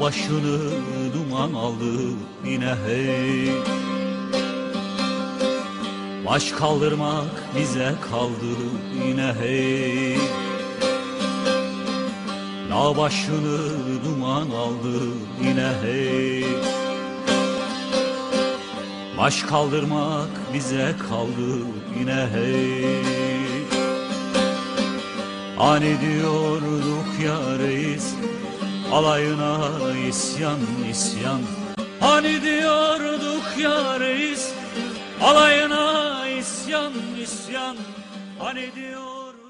Başını duman aldı yine hey Baş kaldırmak bize kaldı yine hey. Dağ başını duman aldı yine hey. Baş kaldırmak bize kaldı yine hey. Hani diyorduk ya reis Alayına isyan isyan. Hani diyorduk ya reis Alayına isyan isyan Hani diyor